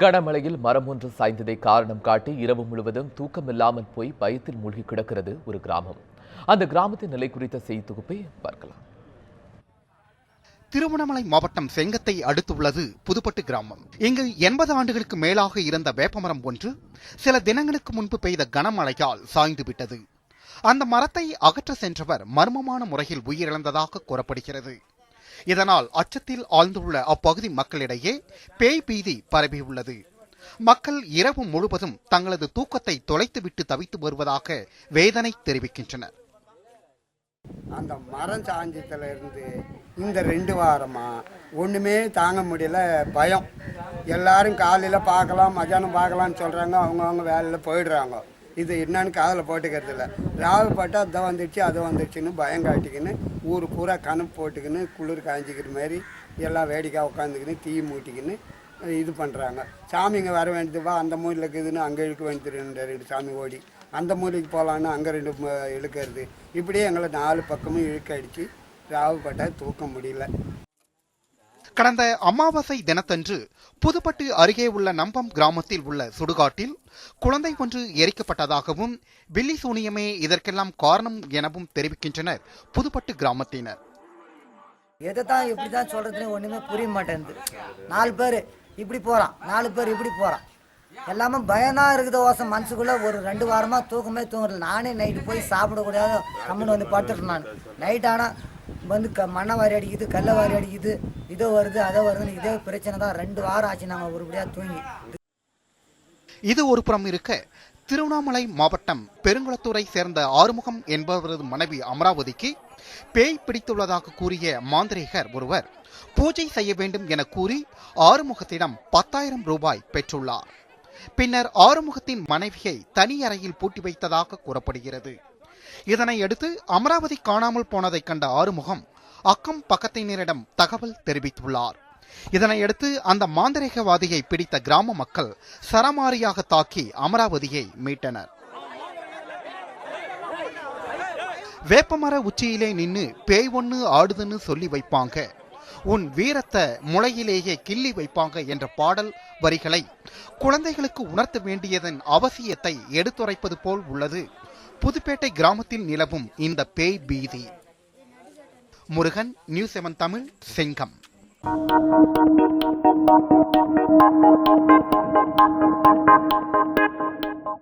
கனமழையில் மரம் ஒன்று சாய்ந்ததை காரணம் காட்டி இரவு முழுவதும் தூக்கமில்லாமல் போய் பயத்தில் மூழ்கி கிடக்கிறது ஒரு கிராமம். அந்த கிராமத்தின் நிலை குறித்த செய்தி தொகுப்பை பார்க்கலாம். திருவண்ணாமலை மாவட்டம் செங்கத்தை அடுத்துள்ளது புதுப்பட்டு கிராமம். இங்கு எண்பது ஆண்டுகளுக்கு மேலாக இருந்த வேப்பமரம் ஒன்று சில தினங்களுக்கு முன்பு பெய்த கனமழையால் சாய்ந்து விட்டது. அந்த மரத்தை அகற்ற சென்றவர் மர்மமான முறையில் உயிரிழந்ததாக கூறப்படுகிறது. இதனால் அச்சத்தில் ஆழ்ந்துள்ள அப்பகுதி மக்களிடையே பேய் பீதி பரவியுள்ளது மக்கள் இரவு முழுவதும் தங்களது தூக்கத்தை தொலைத்துவிட்டு தவித்து வருவதாக வேதனை தெரிவிக்கின்றனர். அந்த மரம் சாஞ்சத்துல இருந்து இந்த ரெண்டு வாரமா ஒன்றுமே தாங்க முடியல பயம். எல்லாரும் காலையில் பார்க்கலாம் மத்தியானம் பார்க்கலாம்னு சொல்கிறாங்க அவங்கவுங்க வேலையில் போயிடுறாங்க. இது என்னன்னு காதில் போட்டுக்கிறது இல்லை ராவு பட்டா அதை வந்துடுச்சு அது வந்துடுச்சுன்னு பயம் காட்டிக்கின்னு ஊர் பூரா கணப்பு போட்டுக்கின்னு குளிர் காய்ஞ்சிக்கிற மாதிரி எல்லாம் வேடிக்கையாக உட்காந்துக்கின்னு தீ மூட்டிக்கின்னு இது பண்ணுறாங்க சாமிங்க வர வேண்டியது வா அந்த மூலையில் இருக்குதுன்னு அங்கே இழுக்க வேண்டியது ரெண்டு சாமி ஓடி. அந்த மூலைக்கு போகலான்னு அங்கே ரெண்டு இழுக்கிறது. இப்படியே எங்களை நாலு பக்கமும் இழுக்க அடித்து ராவுப்பட்டா தூக்க முடியல. கடந்த அமாவாசை தினத்தன்று புதுப்பட்டு அருகே உள்ள நம்பம் கிராமத்தில் உள்ள சுடுகாட்டில் குழந்தை ஒன்று எரிக்கப்பட்டதாகவும் வில்லி சூனியமே இதற்கெல்லாம் காரணம் எனவும் தெரிவிக்கின்றனர் புதுப்பட்டு கிராமத்தினர். எதை தான் எப்படி தான் சொல்கிறதுனே ஒன்றுமே புரிய மாட்டேங்குது. நாலு பேர் இப்படி போகிறான் நாலு பேர் இப்படி போகிறான் எல்லாமே பயனாக இருக்குது ஓசம் மனசுக்குள்ளே ஒரு ரெண்டு வாரமாக தூக்கமே தூங்குறது நானே நைட்டு போய் சாப்பிடக்கூடாது கம்முன்னு வந்து படுத்துட்டேன் நான் நைட் ஆனால் வந்து க மண்ணை வாரி அடிக்குது கல்லை வாரி அடிக்குது இதோ வருது அதோ வருதுன்னு இதே பிரச்சனை தான். ரெண்டு வாரம் ஆச்சு நாங்கள் ஒருபடியாக தூங்கி. இது ஒரு புறம் இருக்க திருவண்ணாமலை மாவட்டம் பெருங்குளத்தூரை சேர்ந்த ஆறுமுகம் என்பவரது மனைவி அமராவதிக்கு பேய் பிடித்துள்ளதாக கூறிய மாந்திரிகர் ஒருவர் பூஜை செய்ய வேண்டும் என கூறி ஆறுமுகத்திடம் பத்தாயிரம் ரூபாய் பெற்றுள்ளார். பின்னர் ஆறுமுகத்தின் மனைவியை தனி அறையில் பூட்டி வைத்ததாக கூறப்படுகிறது. இதனை அடுத்து அமராவதி காணாமல் போனதை கண்ட ஆறுமுகம் அக்கம் பக்கத்தினரிடம் தகவல் தெரிவித்துள்ளார். இதனையடுத்து அந்த மாந்திரீகவாதியை பிடித்த கிராம மக்கள் சரமாரியாக தாக்கி அமராவதியை மீட்டனர். வேப்பமர உச்சியிலே நின்னு பேய் ஒண்ணு ஆடுதுன்னு சொல்லி வைப்பாங்க. உன் வீரத்தை முளையிலேயே கிள்ளி வைப்பாங்க என்ற பாடல் வரிகளை குழந்தைகளுக்கு உணர்த்த வேண்டியதன் அவசியத்தை எடுத்துரைப்பது போல் உள்ளது. புதுப்பேட்டை கிராமத்தில் நிலவும் இந்த பேய் பீதி. Murugan news seven Tamil Chengam.